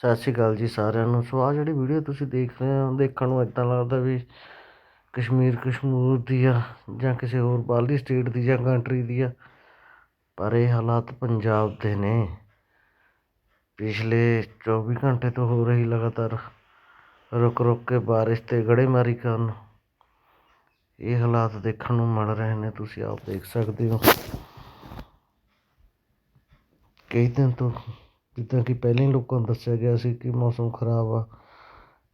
ਸਤਿ ਸ਼੍ਰੀ ਅਕਾਲ ਜੀ ਸਾਰਿਆਂ ਨੂੰ। ਸੋ ਆਹ ਜਿਹੜੀ ਵੀਡੀਓ ਤੁਸੀਂ ਦੇਖ ਰਹੇ ਹੋ, ਦੇਖਣ ਨੂੰ ਇਦਾਂ ਲੱਗਦਾ ਵੀ ਕਸ਼ਮੀਰ ਕਸ਼ਮੂਰ ਦੀ ਆ ਜਾਂ ਕਿਸੇ ਹੋਰ ਬਾਹਰਲੀ ਸਟੇਟ ਦੀ ਜਾਂ ਕੰਟਰੀ ਦੀ ਆ, ਪਰ ਇਹ ਹਾਲਾਤ ਪੰਜਾਬ ਦੇ ਨੇ। ਪਿਛਲੇ 24 ਘੰਟੇ ਤੋਂ ਹੋ ਰਹੀ ਲਗਾਤਾਰ ਰੁਕ ਰੁਕ ਕੇ ਬਾਰਿਸ਼ ਤੇ ਗੜੇਮਾਰੀ ਕਾਰਨ ਇਹ ਹਾਲਾਤ ਦੇਖਣ ਨੂੰ ਮਿਲ ਰਹੇ ਨੇ। ਤੁਸੀਂ ਆਪ ਦੇਖ ਸਕਦੇ ਹੋ। ਕਈ ਦਿਨ ਤੋਂ ਜਿੱਦਾਂ ਕਿ ਪਹਿਲਾਂ ਹੀ ਲੋਕਾਂ ਨੂੰ ਦੱਸਿਆ ਗਿਆ ਸੀ ਕਿ ਮੌਸਮ ਖਰਾਬ ਆ,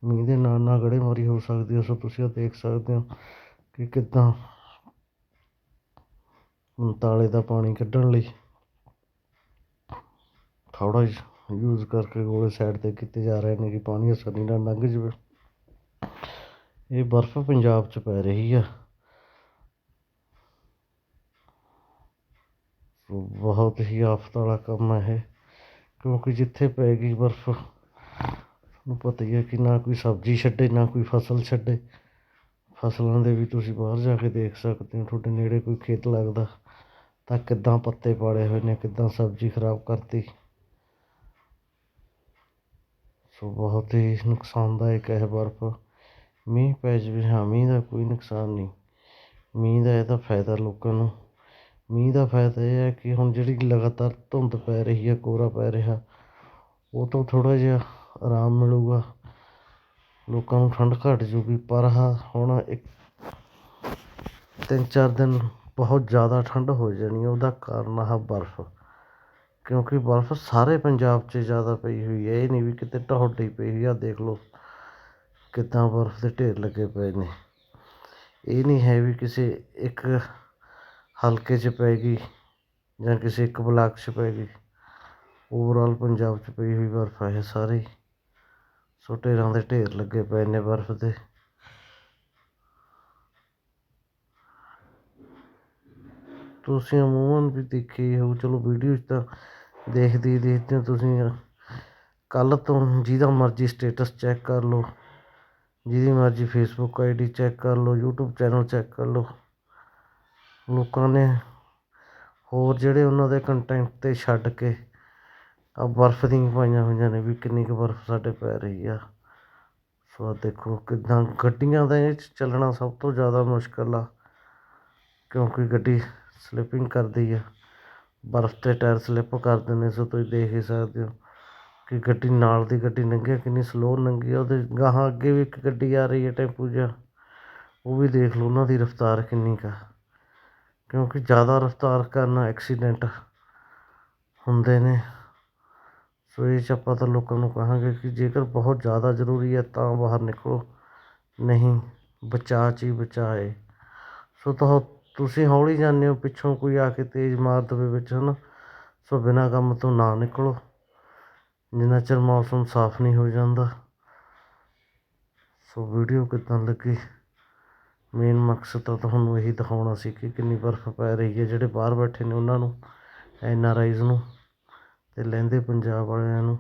ਮੀਂਹ ਦੇ ਨਾਲ ਨਾਲ ਗੜੇਮਾਰੀ ਹੋ ਸਕਦੀ ਹੈ ਸੋ ਤੁਸੀਂ ਉਹ ਦੇਖ ਸਕਦੇ ਹੋ ਕਿ ਕਿੱਦਾਂ ਹੁਣ ਤਾਲੇ ਦਾ ਪਾਣੀ ਕੱਢਣ ਲਈ ਥੋੜਾ ਯੂਜ਼ ਕਰਕੇ ਗੋਲੇ ਸਾਈਡ ਤੇ ਕੀਤੇ ਜਾ ਰਹੇ ਨੇ ਕਿ ਪਾਣੀ ਆਸਾਨੀ ਨਾਲ ਲੰਘ ਜਾਵੇ। ਇਹ ਬਰਫ਼ ਪੰਜਾਬ 'ਚ ਪੈ ਰਹੀ ਆ। ਬਹੁਤ ਹੀ ਆਫਤ ਵਾਲਾ ਕੰਮ ਹੈ ਇਹ। ਕਿਉਂਕਿ ਜਿੱਥੇ ਪੈ ਗਈ ਬਰਫ਼, ਤੁਹਾਨੂੰ ਪਤਾ ਹੀ ਹੈ ਕਿ ਨਾ ਕੋਈ ਸਬਜ਼ੀ ਛੱਡੇ, ਨਾ ਕੋਈ ਫਸਲ ਛੱਡੇ। ਫਸਲਾਂ ਦੇ ਵੀ ਤੁਸੀਂ ਬਾਹਰ ਜਾ ਕੇ ਦੇਖ ਸਕਦੇ ਹੋ, ਤੁਹਾਡੇ ਨੇੜੇ ਕੋਈ ਖੇਤ ਲੱਗਦਾ, ਤਾਂ ਕਿੱਦਾਂ ਪੱਤੇ ਪਾੜੇ ਹੋਏ ਨੇ, ਕਿੱਦਾਂ ਸਬਜ਼ੀ ਖਰਾਬ ਕਰਤੀ। ਸੋ ਬਹੁਤ ਹੀ ਨੁਕਸਾਨਦਾਇਕ ਹੈ ਬਰਫ਼। ਮੀਂਹ ਪੈ ਜਾਵੇ, ਹਾਂ, ਮੀਂਹ ਦਾ ਕੋਈ ਨੁਕਸਾਨ ਨਹੀਂ। ਮੀਂਹ ਦਾ ਇਹਦਾ ਫਾਇਦਾ ਲੋਕਾਂ ਨੂੰ। ਮੀਂਹ ਦਾ ਫਾਇਦਾ ਇਹ ਹੈ ਕਿ ਹੁਣ ਜਿਹੜੀ ਲਗਾਤਾਰ ਧੁੰਦ ਪੈ ਰਹੀ ਹੈ, ਕੋਹਰਾ ਪੈ ਰਿਹਾ, ਉਹ ਤੋਂ ਥੋੜ੍ਹਾ ਜਿਹਾ ਆਰਾਮ ਮਿਲੂਗਾ। ਲੋਕਾਂ ਨੂੰ ਠੰਡ ਘੱਟ ਜੂਗੀ ਪਰ ਹਾਂ, ਹੁਣ ਇੱਕ ਤਿੰਨ ਚਾਰ ਦਿਨ ਬਹੁਤ ਜ਼ਿਆਦਾ ਠੰਡ ਹੋ ਜਾਣੀ ਉਹਦਾ ਕਾਰਨ ਆਹ ਬਰਫ਼। ਕਿਉਂਕਿ ਬਰਫ਼ ਸਾਰੇ ਪੰਜਾਬ 'ਚ ਜ਼ਿਆਦਾ ਪਈ ਹੋਈ ਹੈ, ਇਹ ਨਹੀਂ ਵੀ ਕਿਤੇ ਤੁਹਾਡੇ ਹੀ ਪਈ ਹੋਈ ਆ, ਦੇਖ ਲਓ ਕਿੱਦਾਂ ਬਰਫ਼ ਦੇ ਢੇਰ ਲੱਗੇ ਪਏ ਨੇ। ਇਹ ਨਹੀਂ ਹੈ ਵੀ ਕਿਸੇ ਇੱਕ ਹਲਕੇ 'ਚ ਪੈ ਗਈ ਜਾਂ ਕਿਸੇ ਇੱਕ ਬਲਾਕ 'ਚ ਪੈ ਗਈ। ਓਵਰਆਲ ਪੰਜਾਬ 'ਚ ਪਈ ਹੋਈ ਬਰਫ਼ ਹੈ ਸਾਰੀ। ਸੋ ਢੇਰਾਂ ਦੇ ਢੇਰ ਲੱਗੇ ਪਏ ਨੇ ਬਰਫ਼ ਦੇ। ਤੁਸੀਂ ਅਮੂਮਨ ਵੀ ਦੇਖੀ ਹੋ ਚਲੋ ਵੀਡੀਓ 'ਚ ਤਾਂ ਦੇਖਦੀ ਹੀ ਦੇਖਦੇ ਹੋ ਤੁਸੀਂ। ਕੱਲ੍ਹ ਤੋਂ ਜਿਹਦਾ ਮਰਜ਼ੀ ਸਟੇਟਸ ਚੈੱਕ ਕਰ ਲਓ। ਜਿਹਦੀ ਮਰਜ਼ੀ ਫੇਸਬੁੱਕ ਆਈਡੀ ਚੈੱਕ ਕਰ ਲਓ, YouTube ਚੈਨਲ ਚੈੱਕ ਕਰ ਲਓ। ਲੋਕਾਂ ਨੇ ਹੋਰ ਜਿਹੜੇ ਉਹਨਾਂ ਦੇ ਕੰਟੈਂਟ 'ਤੇ ਛੱਡ ਕੇ ਆ ਬਰਫ਼ ਦੀਆਂ ਪਾਈਆਂ ਹੋਈਆਂ ਨੇ ਵੀ ਕਿੰਨੀ ਕੁ ਬਰਫ਼ ਸਾਡੇ ਪੈ ਰਹੀ ਆ। ਸੋ ਆਹ ਦੇਖੋ ਕਿੱਦਾਂ ਗੱਡੀਆਂ ਦਾ ਇਹ 'ਚ ਚੱਲਣਾ ਸਭ ਤੋਂ ਜ਼ਿਆਦਾ ਮੁਸ਼ਕਿਲ ਆ, ਕਿਉਂਕਿ ਗੱਡੀ ਸਲਿਪਿੰਗ ਕਰਦੀ ਆ। ਬਰਫ਼ 'ਤੇ ਟਾਇਰ ਸਲਿੱਪ ਕਰਦੇ ਨੇ, ਸੋ ਤੁਸੀਂ ਦੇਖ ਹੀ ਸਕਦੇ ਹੋ ਕਿ ਗੱਡੀ ਨਾਲ ਦੀ ਗੱਡੀ ਲੰਘੇ ਕਿੰਨੀ ਸਲੋਅ ਲੰਘੀ ਆ। ਉਹਦੇ ਗਾਹਾਂ ਅੱਗੇ ਵੀ ਇੱਕ ਗੱਡੀ ਆ ਰਹੀ ਹੈ ਟੈਂਪੂ ਜਿਹਾ। ਉਹ ਵੀ ਦੇਖ ਲਓ, ਉਹਨਾਂ ਦੀ ਰਫ਼ਤਾਰ ਕਿੰਨੀ ਕੁ ਆ। ਕਿਉਂਕਿ ਜ਼ਿਆਦਾ ਰਫ਼ਤਾਰ ਕਾਰਨ ਐਕਸੀਡੈਂਟ ਹੁੰਦੇ ਨੇ। ਸੋ ਇਹ 'ਚ ਆਪਾਂ ਤਾਂ ਲੋਕਾਂ ਨੂੰ ਕਹਾਂਗੇ ਕਿ ਜੇਕਰ ਬਹੁਤ ਜ਼ਿਆਦਾ ਜ਼ਰੂਰੀ ਹੈ ਤਾਂ ਬਾਹਰ ਨਿਕਲੋ, ਨਹੀਂ ਬਚਾਅ 'ਚ ਹੀ ਬਚਾਅ ਹੈ। ਸੋ ਤੁਹ, ਤੁਸੀਂ ਹੌਲੀ ਜਾਂਦੇ ਹੋ, ਪਿੱਛੋਂ ਕੋਈ ਆ ਕੇ ਤੇਜ਼ ਮਾਰ ਦੇਵੇ ਵਿੱਚ ਹੈ ਨਾ ਸੋ ਬਿਨਾਂ ਕੰਮ ਤੋਂ ਨਾ ਨਿਕਲੋ। ਜਿੰਨਾ ਚਿਰ ਮੌਸਮ ਸਾਫ਼ ਨਹੀਂ ਹੋ ਜਾਂਦਾ। ਸੋ ਵੀਡੀਓ ਕਿੱਦਾਂ ਲੱਗੀ? ਮੇਨ ਮਕਸਦ ਤਾਂ ਤੁਹਾਨੂੰ ਇਹੀ ਦਿਖਾਉਣਾ ਸੀ ਕਿ ਕਿੰਨੀ ਬਰਫ਼ ਪੈ ਰਹੀ ਹੈ, ਜਿਹੜੇ ਬਾਹਰ ਬੈਠੇ ਨੇ ਉਹਨਾਂ ਨੂੰ ਐਨ ਆਰ ਆਈਜ਼ ਨੂੰ ਅਤੇ ਲਹਿੰਦੇ ਪੰਜਾਬ ਵਾਲਿਆਂ ਨੂੰ।